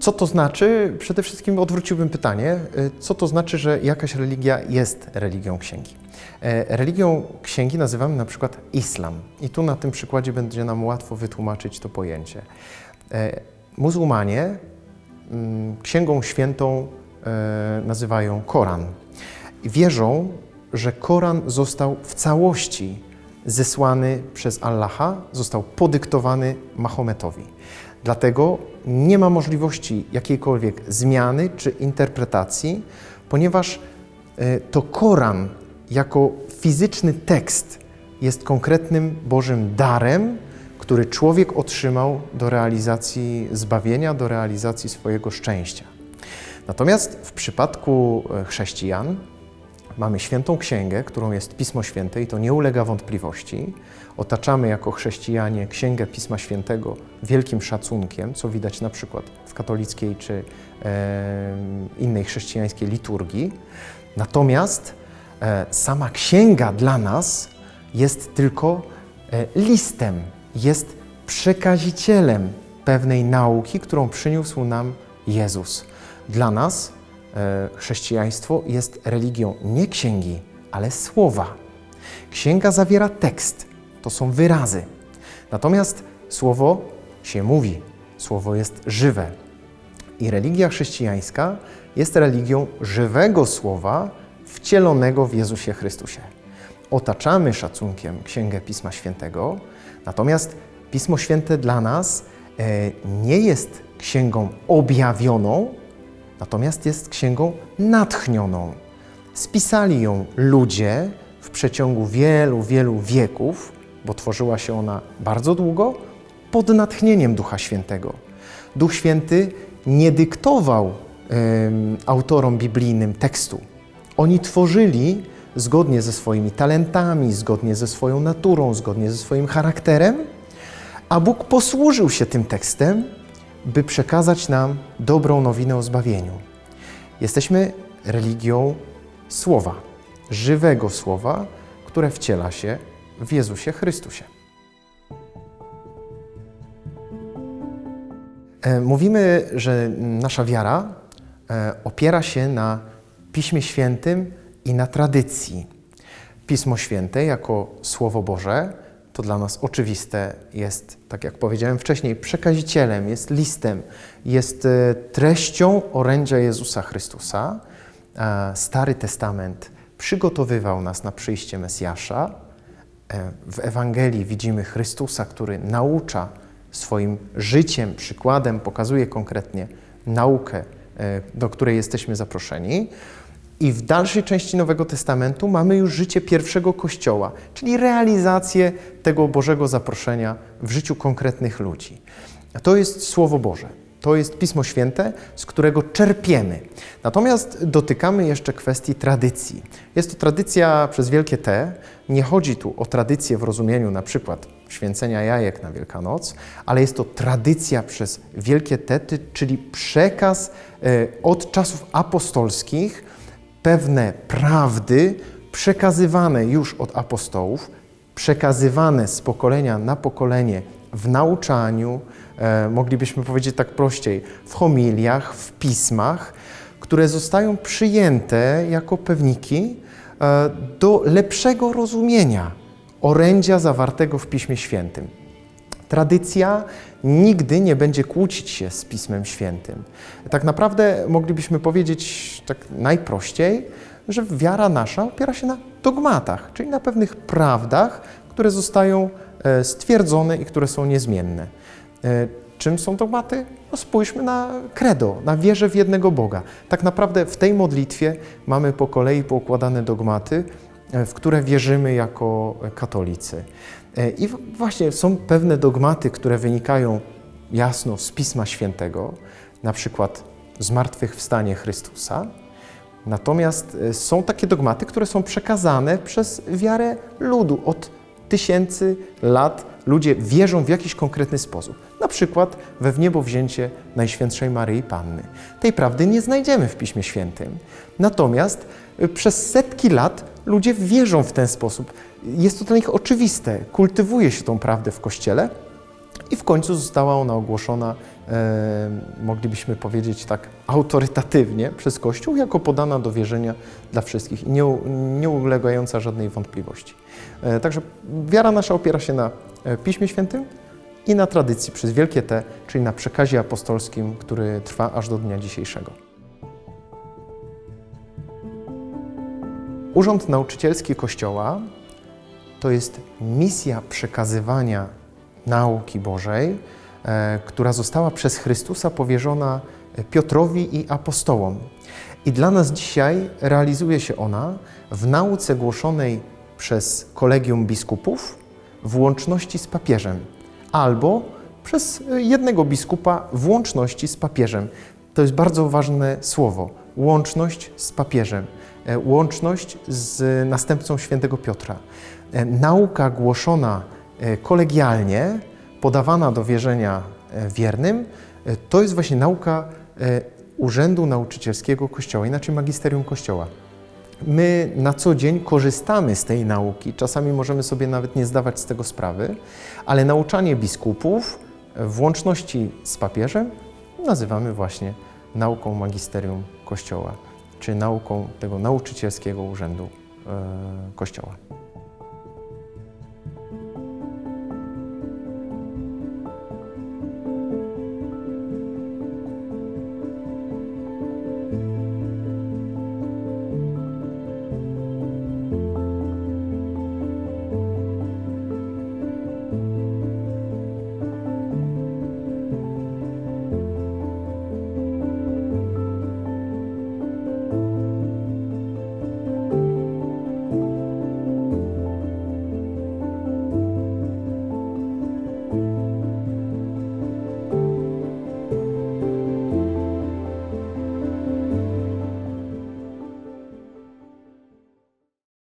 Co to znaczy? Przede wszystkim odwróciłbym pytanie, y, co to znaczy, że jakaś religia jest religią księgi? E, Religią księgi nazywamy na przykład islam. I tu na tym przykładzie będzie nam łatwo wytłumaczyć to pojęcie. E, Muzułmanie mm, księgą świętą e, nazywają Koran. Wierzą, że Koran został w całości zesłany przez Allaha, został podyktowany Mahometowi. Dlatego nie ma możliwości jakiejkolwiek zmiany czy interpretacji, ponieważ e, to Koran jako fizyczny tekst jest konkretnym Bożym darem, który człowiek otrzymał do realizacji zbawienia, do realizacji swojego szczęścia. Natomiast w przypadku e, chrześcijan mamy świętą księgę, którą jest Pismo Święte i to nie ulega wątpliwości. Otaczamy jako chrześcijanie księgę Pisma Świętego wielkim szacunkiem, co widać na przykład w katolickiej czy e, innej chrześcijańskiej liturgii. Natomiast e, sama księga dla nas jest tylko e, listem, jest przekazicielem pewnej nauki, którą przyniósł nam Jezus. Dla nas chrześcijaństwo jest religią nie księgi, ale słowa. Księga zawiera tekst, to są wyrazy. Natomiast słowo się mówi, słowo jest żywe. I religia chrześcijańska jest religią żywego słowa wcielonego w Jezusie Chrystusie. Otaczamy szacunkiem Księgę Pisma Świętego, natomiast Pismo Święte dla nas e, nie jest księgą objawioną, natomiast jest księgą natchnioną. Spisali ją ludzie w przeciągu wielu, wielu wieków, bo tworzyła się ona bardzo długo, pod natchnieniem Ducha Świętego. Duch Święty nie dyktował em, autorom biblijnym tekstu. Oni tworzyli zgodnie ze swoimi talentami, zgodnie ze swoją naturą, zgodnie ze swoim charakterem, a Bóg posłużył się tym tekstem, by przekazać nam dobrą nowinę o zbawieniu. Jesteśmy religią słowa, żywego słowa, które wciela się w Jezusie Chrystusie. E, Mówimy, że nasza wiara e, opiera się na Piśmie Świętym i na tradycji. Pismo Święte jako Słowo Boże to dla nas oczywiste jest, tak jak powiedziałem wcześniej, przekazicielem, jest listem, jest e, treścią orędzia Jezusa Chrystusa. E, Stary Testament przygotowywał nas na przyjście Mesjasza. E, W Ewangelii widzimy Chrystusa, który naucza swoim życiem, przykładem, pokazuje konkretnie naukę, do której jesteśmy zaproszeni. I w dalszej części Nowego Testamentu mamy już życie pierwszego Kościoła, czyli realizację tego Bożego zaproszenia w życiu konkretnych ludzi. A To jest Słowo Boże. To jest Pismo Święte, z którego czerpiemy. Natomiast dotykamy jeszcze kwestii tradycji. Jest to tradycja przez wielkie T. Nie chodzi tu o tradycję w rozumieniu na przykład święcenia jajek na Wielkanoc, ale jest to tradycja przez wielkie T, czyli przekaz e, od czasów apostolskich, pewne prawdy przekazywane już od apostołów, przekazywane z pokolenia na pokolenie w nauczaniu, e, moglibyśmy powiedzieć tak prościej, w homiliach, w pismach, które zostają przyjęte jako pewniki e, do lepszego rozumienia orędzia zawartego w Piśmie Świętym. Tradycja nigdy nie będzie kłócić się z Pismem Świętym. Tak naprawdę moglibyśmy powiedzieć tak najprościej, że wiara nasza opiera się na dogmatach, czyli na pewnych prawdach, które zostają e, stwierdzone i które są niezmienne. E, Czym są dogmaty? No spójrzmy na credo, na wierę w jednego Boga. Tak naprawdę w tej modlitwie mamy po kolei poukładane dogmaty, w które wierzymy jako katolicy. E, I właśnie są pewne dogmaty, które wynikają jasno z Pisma Świętego, na przykład zmartwychwstanie Chrystusa. Natomiast e, są takie dogmaty, które są przekazane przez wiarę ludu. Od tysięcy lat ludzie wierzą w jakiś konkretny sposób. Na przykład we wniebowzięcie Najświętszej Maryi Panny. Tej prawdy nie znajdziemy w Piśmie Świętym. Natomiast przez setki lat ludzie wierzą w ten sposób. Jest to dla nich oczywiste. Kultywuje się tą prawdę w Kościele i w końcu została ona ogłoszona, e, moglibyśmy powiedzieć tak autorytatywnie przez Kościół, jako podana do wierzenia dla wszystkich i nie, nie ulegająca żadnej wątpliwości. E, także wiara nasza opiera się na e, Piśmie Świętym i na tradycji przez Wielkie T, czyli na przekazie apostolskim, który trwa aż do dnia dzisiejszego. Urząd Nauczycielski Kościoła to jest misja przekazywania nauki Bożej, e, która została przez Chrystusa powierzona Piotrowi i apostołom. I dla nas dzisiaj realizuje się ona w nauce głoszonej przez kolegium biskupów w łączności z papieżem albo przez jednego biskupa w łączności z papieżem. To jest bardzo ważne słowo łączność z papieżem, łączność z następcą świętego Piotra. E, Nauka głoszona e, kolegialnie, podawana do wierzenia e, wiernym, e, to jest właśnie nauka e, Urzędu Nauczycielskiego Kościoła, inaczej magisterium Kościoła. My na co dzień korzystamy z tej nauki, czasami możemy sobie nawet nie zdawać z tego sprawy, ale nauczanie biskupów e, w łączności z papieżem nazywamy właśnie nauką magisterium Kościoła, czy nauką tego nauczycielskiego urzędu e, Kościoła.